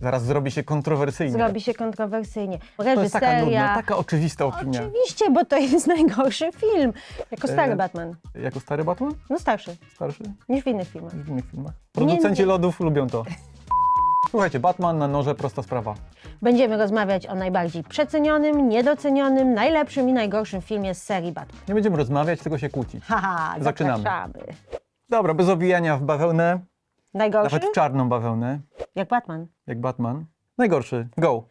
Zaraz zrobi się kontrowersyjnie. Zrobi się kontrowersyjnie. To jest taka nudna, Reżyseria. taka oczywista opinia. Oczywiście, bo to jest najgorszy film. Jako stary E, Batman. Jako stary Batman? No starszy Starszy? niż w innych filmach. W innych filmach. Producenci nie. lodów lubią to. Słuchajcie, Batman na noże, prosta sprawa. Będziemy rozmawiać o najbardziej przecenionym, niedocenionym, najlepszym i najgorszym filmie z serii Batman. Nie będziemy rozmawiać, tylko się kłócić. Haha, Zaczynamy. zapraszamy. Dobra, bez owijania w bawełnę, Najgorszy? nawet w czarną bawełnę, Jak Batman. jak Batman. Najgorszy, go.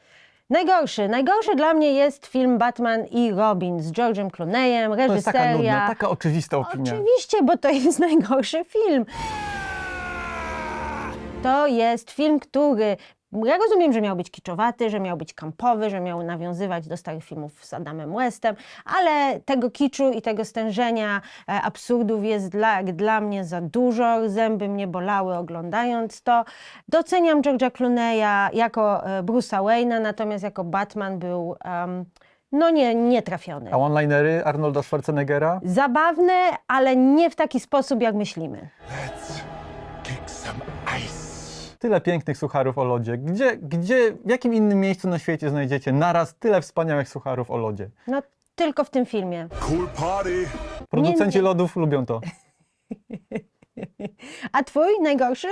Najgorszy. Najgorszy dla mnie jest film Batman i Robin z George'em Clooneyem, To jest taka reżyseria. nudna, taka oczywista opinia. Oczywiście, bo to jest najgorszy film. To jest film, który. Ja rozumiem, że miał być kiczowaty, że miał być kampowy, że miał nawiązywać do starych filmów z Adamem Westem, ale tego kiczu i tego stężenia e, absurdów jest dla, jak dla mnie za dużo. Zęby mnie bolały oglądając to. Doceniam George'a Clooney'a jako e, Bruce'a Wayne'a, natomiast jako Batman był em, no nie, nietrafiony. A one-linery Arnolda Schwarzeneggera? Zabawne, ale nie w taki sposób, jak myślimy. Let's. Tyle pięknych sucharów o lodzie. Gdzie, gdzie, w jakim innym miejscu na świecie znajdziecie naraz tyle wspaniałych sucharów o lodzie? No tylko w tym filmie. Cool party. Producenci Nie- lodów lubią to. A twój najgorszy?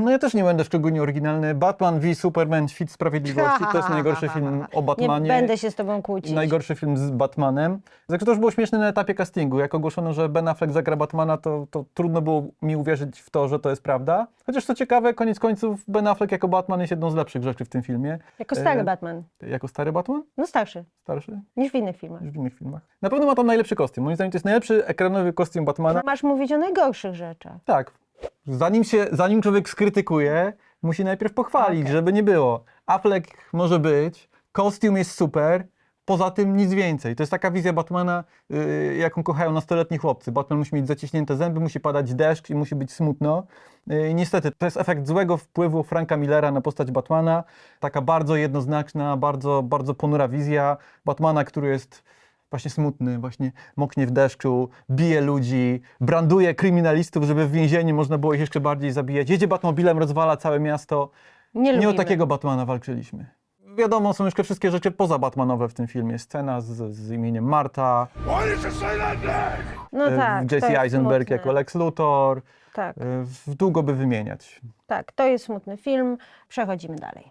No ja też nie będę szczególnie oryginalny. Batman v Superman, Świt Sprawiedliwości to jest najgorszy film o Batmanie. Nie będę się z tobą kłócić. Najgorszy film z Batmanem. Zresztą to już było śmieszne na etapie castingu. Jak ogłoszono, że Ben Affleck zagra Batmana, to, to trudno było mi uwierzyć w to, że to jest prawda. Chociaż co ciekawe, koniec końców Ben Affleck jako Batman jest jedną z lepszych rzeczy w tym filmie. Jako stary E, Batman. Jako stary Batman? No starszy Starszy? niż w innych filmach. Niż w innych filmach. Na pewno ma tam najlepszy kostium. Moim zdaniem to jest najlepszy ekranowy kostium Batmana. Masz mówić o najgorszych rzeczach. Tak. Zanim, się, zanim człowiek skrytykuje, musi najpierw pochwalić, Okej. żeby nie było. Affleck może być, kostium jest super, poza tym nic więcej. To jest taka wizja Batmana, yy, jaką kochają nastoletni chłopcy. Batman musi mieć zaciśnięte zęby, musi padać deszcz i musi być smutno. Yy, niestety, to jest efekt złego wpływu Franka Millera na postać Batmana. Taka bardzo jednoznaczna, bardzo, bardzo ponura wizja Batmana, który jest właśnie smutny, właśnie moknie w deszczu, bije ludzi, branduje kryminalistów, żeby w więzieniu można było ich jeszcze bardziej zabijać. Jedzie Batmobilem, rozwala całe miasto. Nie, Nie o lubimy. takiego Batmana walczyliśmy. Wiadomo, są jeszcze wszystkie rzeczy poza Batmanowe w tym filmie. Scena z, z imieniem Marta, Why did you say that name? No e, tak, to Jesse jest Eisenberg smutne. jako Lex Luthor. Tak, E, w- Długo by wymieniać. tak, to jest smutny film. Przechodzimy dalej.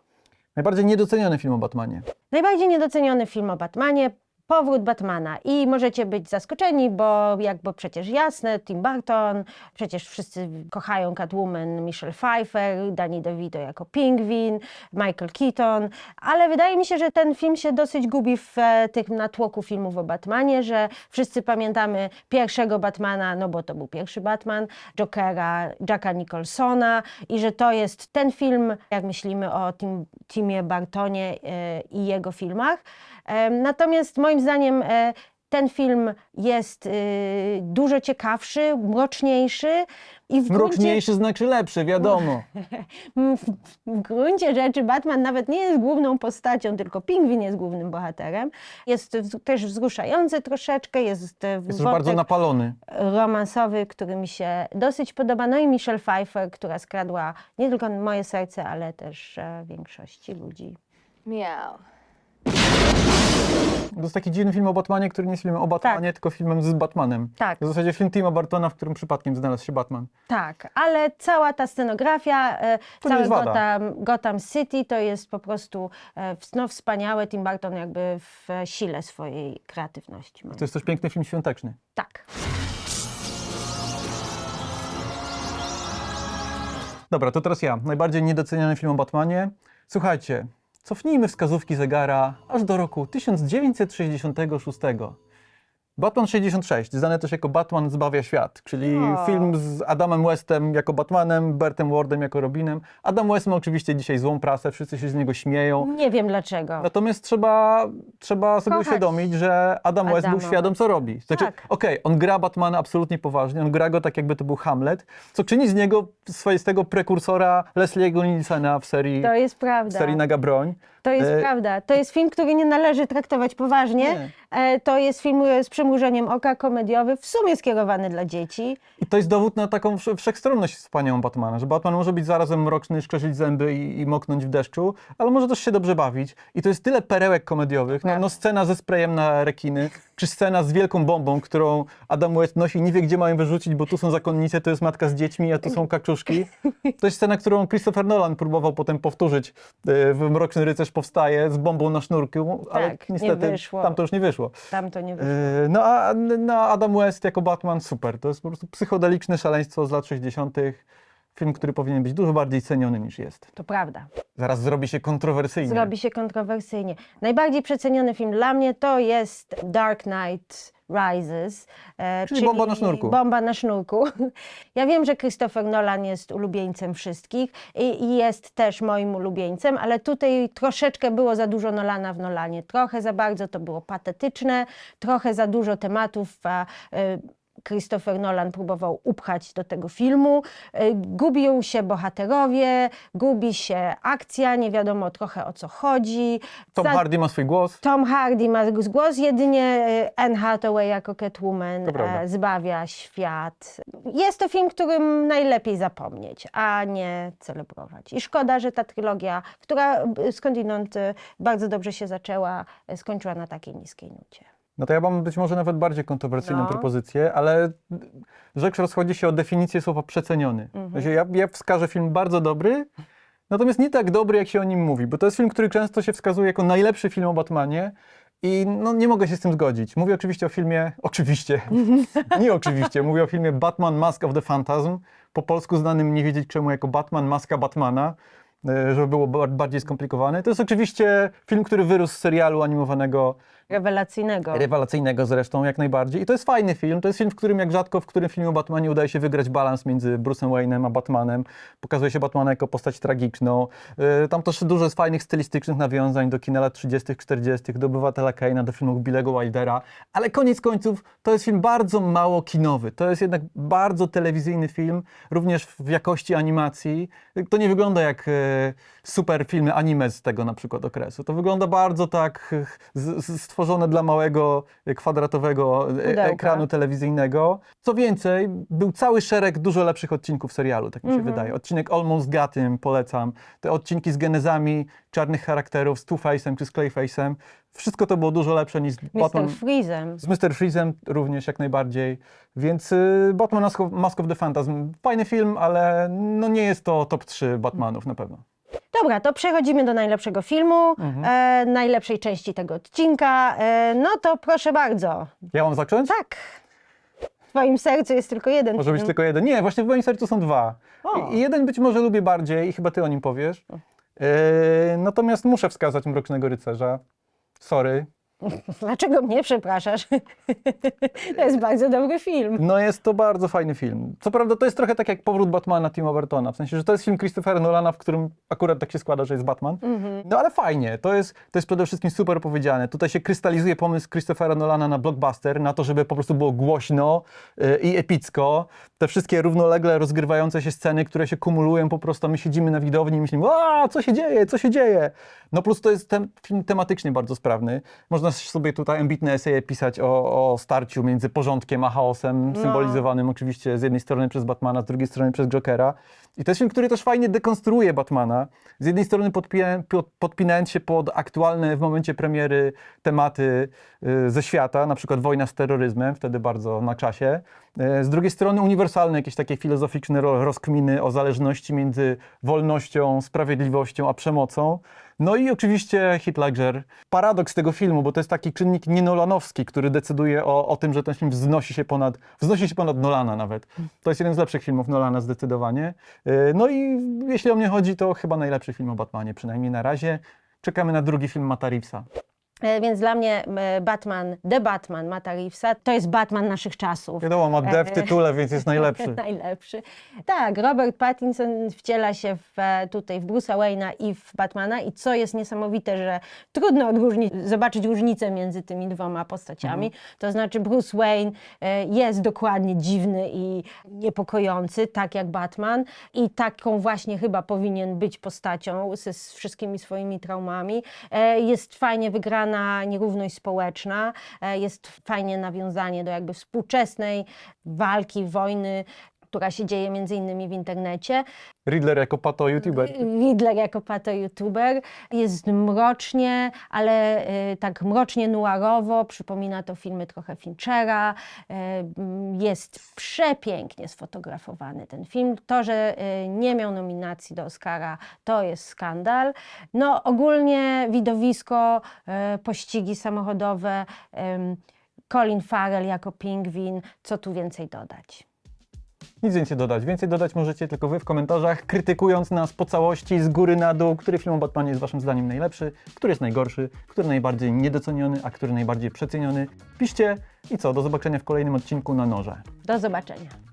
Najbardziej niedoceniony film o Batmanie. Najbardziej niedoceniony film o Batmanie. Powrót Batmana. I możecie być zaskoczeni, bo jakby przecież jasne, Tim Burton, przecież wszyscy kochają Catwoman, Michelle Pfeiffer, Danny DeVito jako Pingwin, Michael Keaton, ale wydaje mi się, że ten film się dosyć gubi w e, tym natłoku filmów o Batmanie, że wszyscy pamiętamy pierwszego Batmana, no bo to był pierwszy Batman, Jokera, Jacka Nicholsona i że to jest ten film, jak myślimy o Tim, Timie Bartonie e, i jego filmach. Natomiast moim zdaniem e, ten film jest e, dużo ciekawszy, mroczniejszy i w gruncie, Mroczniejszy znaczy lepszy, wiadomo. w, w gruncie rzeczy Batman nawet nie jest główną postacią, tylko Pingwin jest głównym bohaterem. Jest też wzruszający troszeczkę, jest, Jest bardzo napalony. romansowy, który mi się dosyć podoba. No i Michelle Pfeiffer, która skradła nie tylko moje serce, ale też e, większości ludzi. Meow. To jest taki dziwny film o Batmanie, który nie jest filmem o Batmanie, tylko filmem z Batmanem. Tak. W zasadzie film Tima Bartona, w którym przypadkiem znalazł się Batman. Tak, ale cała ta scenografia, e, To nie całe jest wada. Gotham, Gotham City to jest po prostu e, w- no, wspaniałe. Tim Burton jakby w e, sile swojej kreatywności. To jest też piękny film świąteczny. Tak. Dobra, to teraz ja. Najbardziej niedoceniany film o Batmanie. Słuchajcie, cofnijmy wskazówki zegara aż do roku 1966. Batman 66, znany też jako Batman zbawia świat, czyli O. film z Adamem Westem jako Batmanem, Bertem Wardem jako Robinem. Adam West ma oczywiście dzisiaj złą prasę, wszyscy się z niego śmieją. Nie wiem dlaczego. Natomiast trzeba, trzeba sobie Kochać uświadomić, że Adam West był Adama świadom, co robi. Znaczy, Tak. okej, on gra Batmana absolutnie poważnie, on gra go tak, jakby to był Hamlet, co czyni z niego swoistego prekursora Leslie'ego Nielsena w serii, To jest prawda. serii Naga Broń. To jest E, prawda. To jest film, który nie należy traktować poważnie. Nie. E, To jest film z przymrużeniem oka, komediowy, w sumie skierowany dla dzieci. I to jest dowód na taką wsze- wszechstronność wspaniałą Batmana, że Batman może być zarazem mroczny, szkrzesić zęby i, i moknąć w deszczu, ale może też się dobrze bawić. I to jest tyle perełek komediowych. No, Tak. no scena ze sprayem na rekiny, czy scena z wielką bombą, którą Adam West nosi i nie wie, gdzie mają wyrzucić, bo tu są zakonnice, to jest matka z dziećmi, a tu są kaczuszki. To jest scena, którą Christopher Nolan próbował potem powtórzyć e, w Mroczny Rycerz powstaje z bombą na sznurku, ale Tak, nie niestety wyszło. tam to już nie wyszło. Tam to nie wyszło. Yy, No a no, Adam West jako Batman super. To jest po prostu psychodeliczne szaleństwo z lat 60. Film, który powinien być dużo bardziej ceniony niż jest. To prawda. Zaraz zrobi się kontrowersyjnie. Zrobi się kontrowersyjnie. Najbardziej przeceniony film dla mnie to jest Dark Knight Rises. e, Czyli bomba na sznurku. Bomba na sznurku. Ja wiem, że Christopher Nolan jest ulubieńcem wszystkich i, i jest też moim ulubieńcem, ale tutaj troszeczkę było za dużo Nolana w Nolanie. Trochę za bardzo to było patetyczne, trochę za dużo tematów. A, e, Christopher Nolan próbował upchać do tego filmu. Y, Gubią się bohaterowie, gubi się akcja, nie wiadomo trochę o co chodzi. Tom Za- Hardy ma swój głos. Tom Hardy ma głos, jedynie y, Anne Hathaway jako Catwoman e, zbawia świat. Jest to film, którym najlepiej zapomnieć, a nie celebrować. I szkoda, że ta trylogia, która y, skądinąd bardzo dobrze się zaczęła, skończyła na takiej niskiej nucie. No to ja mam być może nawet bardziej kontrowersyjną No. propozycję, ale rzecz rozchodzi się o definicję słowa przeceniony. Mhm. Ja, ja wskażę film bardzo dobry, natomiast nie tak dobry, jak się o nim mówi, bo to jest film, który często się wskazuje jako najlepszy film o Batmanie i no, nie mogę się z tym zgodzić. Mówię oczywiście o filmie, oczywiście, nie oczywiście, mówię o filmie Batman Mask of the Phantasm, po polsku znanym nie wiedzieć czemu jako Batman Maska Batmana, e, żeby było ba- bardziej skomplikowane. To jest oczywiście film, który wyrósł z serialu animowanego Rewelacyjnego. Rewelacyjnego zresztą, jak najbardziej. I to jest fajny film. To jest film, w którym jak rzadko w którym filmie o Batmanie udaje się wygrać balans między Bruce'em Wayne'em a Batmanem. Pokazuje się Batmana jako postać tragiczną. Yy, Tam też dużo jest fajnych stylistycznych nawiązań do kina lat 30., 40., do Obywatela Kane'a, do filmów Billego Wildera. Ale koniec końców to jest film bardzo mało kinowy. To jest jednak bardzo telewizyjny film, również w jakości animacji. To nie wygląda jak e, super filmy anime z tego na przykład okresu. To wygląda bardzo tak e, z, z, stworzone dla małego, e, kwadratowego e, Pudełka. ekranu telewizyjnego. Co więcej, był cały szereg dużo lepszych odcinków serialu, tak mi się Mhm. wydaje. Odcinek Almost Gatym polecam. Te odcinki z genezami czarnych charakterów, z Two-Face'em czy z Clayface'em. Wszystko to było dużo lepsze niż Batman... Mr. Freezem. Z Mr. Freezem również jak najbardziej. Więc y, Batman Mask of, Mask of the Phantasm. Fajny film, ale no nie jest to top 3 Batmanów na pewno. Dobra, to przechodzimy do najlepszego filmu, Mhm. e, najlepszej części tego odcinka. E, no to proszę bardzo. Ja mam zacząć? Tak. W twoim sercu jest tylko jeden Może być film. tylko jeden. Nie, właśnie w moim sercu są dwa. O. I, jeden być może lubię bardziej i chyba ty o nim powiesz. Yy, natomiast muszę wskazać Mrocznego Rycerza. Sorry. Dlaczego mnie przepraszasz? to jest bardzo dobry film. No jest to bardzo fajny film. Co prawda to jest trochę tak jak Powrót Batmana Tima Burtona, w sensie, że to jest film Christophera Nolana, w którym akurat tak się składa, że jest Batman. No ale fajnie, to jest, to jest przede wszystkim super powiedziane. Tutaj się krystalizuje pomysł Christophera Nolana na blockbuster, na to, żeby po prostu było głośno yy, i epicko. Te wszystkie równolegle rozgrywające się sceny, które się kumulują po prostu, my siedzimy na widowni i myślimy, a co się dzieje, co się dzieje? No plus to jest tem, film tematycznie bardzo sprawny. Można sobie tutaj ambitne eseje pisać o, o starciu między porządkiem a chaosem, symbolizowanym oczywiście z jednej strony przez Batmana, z drugiej strony przez Jokera. I to jest film, który też fajnie dekonstruuje Batmana. Z jednej strony podpina, pod- podpinając się pod aktualne w momencie premiery tematy y, ze świata, na przykład wojna z terroryzmem, wtedy bardzo na czasie. Y, Z drugiej strony uniwersalne jakieś takie filozoficzne ro- rozkminy o zależności między wolnością, sprawiedliwością a przemocą. No i oczywiście Ledger. Paradoks tego filmu, bo to jest taki czynnik nienolanowski, który decyduje o, o tym, że ten film wznosi się ponad, wznosi się ponad Nolana nawet. To jest jeden z lepszych filmów Nolana zdecydowanie. Yy, No i jeśli o mnie chodzi, to chyba najlepszy film o Batmanie, przynajmniej na razie. Czekamy na drugi film Mata Reevesa. E, Więc dla mnie e, Batman, The Batman Mata Reevesa to jest Batman naszych czasów. Wiadomo, ma D w tytule, więc jest najlepszy. Najlepszy. Tak, Robert Pattinson wciela się w, e, tutaj w Bruce'a Wayne'a i w Batmana i co jest niesamowite, że trudno odróżnić, zobaczyć różnicę między tymi dwoma postaciami. To znaczy Bruce Wayne e, jest dokładnie dziwny i niepokojący, tak jak Batman i taką właśnie chyba powinien być postacią ze z wszystkimi swoimi traumami. E, Jest fajnie wygrana nierówność społeczna, e, jest fajnie nawiązanie do jakby współczesnej walki, wojny, która się dzieje między innymi w internecie. Riddler jako pato youtuber. Riddler jako pato-youtuber. Jest mrocznie, ale y, tak mrocznie noirowo. Przypomina to filmy trochę Finchera. Y, jest przepięknie sfotografowany ten film. To, że y, nie miał nominacji do Oscara, to jest skandal. No ogólnie widowisko, y, pościgi samochodowe, Colin Farrell jako pingwin. Co tu więcej dodać? Nic więcej dodać. Więcej dodać możecie tylko wy w komentarzach, krytykując nas po całości, z góry na dół, który film o Batmanie jest waszym zdaniem najlepszy, który jest najgorszy, który najbardziej niedoceniony, a który najbardziej przeceniony. Piszcie i co, do zobaczenia w kolejnym odcinku na noże. Do zobaczenia.